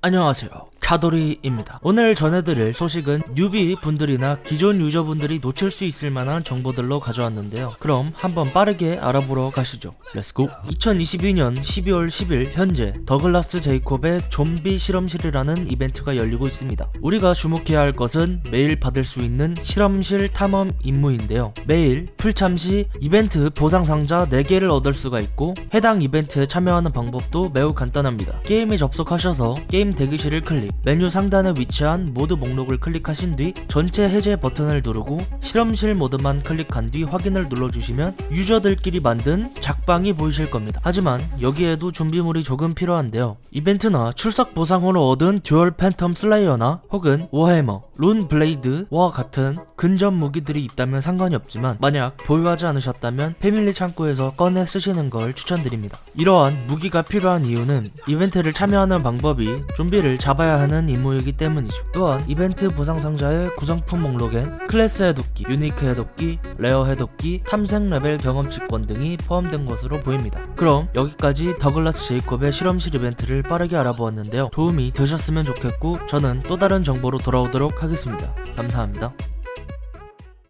안녕하세요. 카도리입니다. 오늘 전해드릴 소식은 뉴비 분들이나 기존 유저분들이 놓칠 수 있을 만한 정보들로 가져왔는데요. 그럼 한번 빠르게 알아보러 가시죠. 렛츠고! 2022년 12월 10일 현재 더글라스 제이콥의 좀비 실험실이라는 이벤트가 열리고 있습니다. 우리가 주목해야 할 것은 매일 받을 수 있는 실험실 탐험 임무인데요. 매일 풀참 시 이벤트 보상 상자 4개를 얻을 수가 있고 해당 이벤트에 참여하는 방법도 매우 간단합니다. 게임에 접속하셔서 게임 대기실을 클릭, 메뉴 상단에 위치한 모드 목록을 클릭하신 뒤 전체 해제 버튼을 누르고 실험실 모드만 클릭한 뒤 확인을 눌러주시면 유저들끼리 만든 작방이 보이실 겁니다. 하지만 여기에도 준비물이 조금 필요한데요. 이벤트나 출석 보상으로 얻은 듀얼 팬텀 슬레이어나 혹은 워해머, 룬 블레이드와 같은 근접 무기들이 있다면 상관이 없지만 만약 보유하지 않으셨다면 패밀리 창고에서 꺼내 쓰시는 걸 추천드립니다. 이러한 무기가 필요한 이유는 이벤트를 참여하는 방법이 좀비를 잡아야 하는 임무이기 때문이죠. 또한 이벤트 보상 상자의 구성품 목록엔 클래스 해독기, 유니크 해독기, 레어 해독기, 탐색 레벨 경험치권 등이 포함된 것으로 보입니다. 그럼 여기까지 더글라스 제이콥의 실험실 이벤트를 빠르게 알아보았는데요. 도움이 되셨으면 좋겠고 저는 또 다른 정보로 돌아오도록 하겠습니다. 감사합니다.